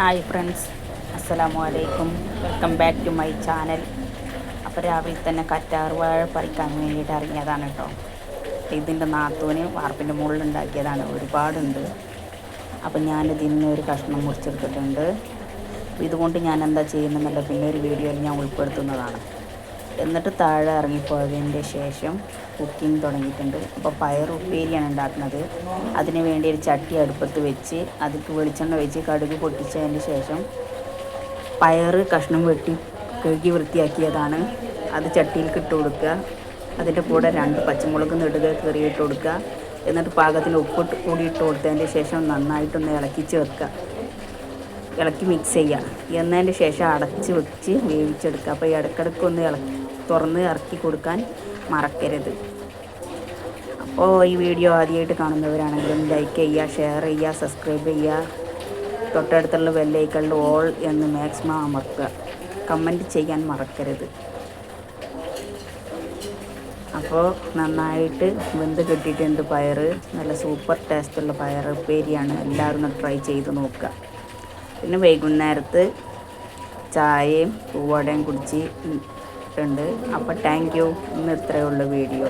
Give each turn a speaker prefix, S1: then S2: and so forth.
S1: Hi friends അസ്സലാമു അലൈക്കും welcome back to my channel അപ്പോൾ രാവിലെ തന്നെ കറ്റാർ വാഴ പറിക്കാൻ വേണ്ടിയിട്ട് ഇറങ്ങിയതാണ് കേട്ടോ. ഇതിന്റെ നാത്തൂന് വാർപ്പിന്റെ മുകളിൽ ഉണ്ടാക്കിയതാണ് ഒരുപാടുണ്ട്. അപ്പോൾ ഞാനിത് ഇന്ന് ഒരു കഷ്ണം മുറിച്ചെടുത്തിട്ടുണ്ട്. ഇതുകൊണ്ട് ഞാൻ എന്താ ചെയ്യുന്നതെന്നല്ല പിന്നെ ഒരു വീഡിയോയിൽ ഞാൻ ഉൾപ്പെടുത്തുന്നതാണ്. എന്നിട്ട് താഴെ ഇറങ്ങിപ്പോയതിന്റെ ശേഷം കുക്കിംഗ് തുടങ്ങിയിട്ടുണ്ട്. അപ്പോൾ പയർ ഉപ്പേരിയാണ് ഉണ്ടാക്കുന്നത്. അതിന് വേണ്ടി ഒരു ചട്ടി അടുപ്പത്ത് വെച്ച് അതിലേക്ക് വെളിച്ചെണ്ണ വെച്ച് കടുക് പൊട്ടിച്ചതിന് ശേഷം പയർ കഷ്ണം വെട്ടി കഴുകി വൃത്തിയാക്കിയതാണ്. അത് ചട്ടിയിലേക്ക് ഇട്ട് കൊടുക്കുക. അതിന്റെ കൂടെ രണ്ട് പച്ചമുളക് നെടുക കയറി ഇട്ട് കൊടുക്കുക. എന്നിട്ട് പാകത്തിന് ഉപ്പ് കൂടി ഇട്ട് കൊടുത്തതിന്റെ ശേഷം നന്നായിട്ടൊന്ന് ഇളക്കി ചേർക്കുക. ഇളക്കി മിക്സ് ചെയ്യുക. എന്നതിന്റെ ശേഷം അടച്ച് വെച്ച് വേവിച്ചെടുക്കുക. അപ്പോൾ ഇടയ്ക്കിടയ്ക്ക് ഒന്ന് ഇളക്കി തുറന്ന് ഇറക്കി കൊടുക്കാൻ മറക്കരുത്. അപ്പോൾ ഈ വീഡിയോ ആദ്യമായിട്ട് കാണുന്നവരാണെങ്കിലും ലൈക്ക് ചെയ്യുക ഷെയർ ചെയ്യുക സബ്സ്ക്രൈബ് ചെയ്യുക. തൊട്ടടുത്തുള്ള ബെല്ലൈക്കളിൽ ഓൾ എന്ന് മാക്സിമം അമർത്തുക. കമന്റ് ചെയ്യാൻ മറക്കരുത്. അപ്പോൾ നന്നായിട്ട് വെന്ത് കിട്ടിയിട്ടുണ്ട് പയർ നല്ല സൂപ്പർ ടേസ്റ്റുള്ള പയർ ഉപ്പേരിയാണ്. എല്ലാവരും ട്രൈ ചെയ്ത് നോക്കുക. പിന്നെ വൈകുന്നേരത്ത് ചായയും പൂവടയും കുടിച്ച് ഇഷ്ടമുണ്ട് അപ്പോൾ താങ്ക് യു ഇന്ന് ഇത്രയുള്ള വീഡിയോ.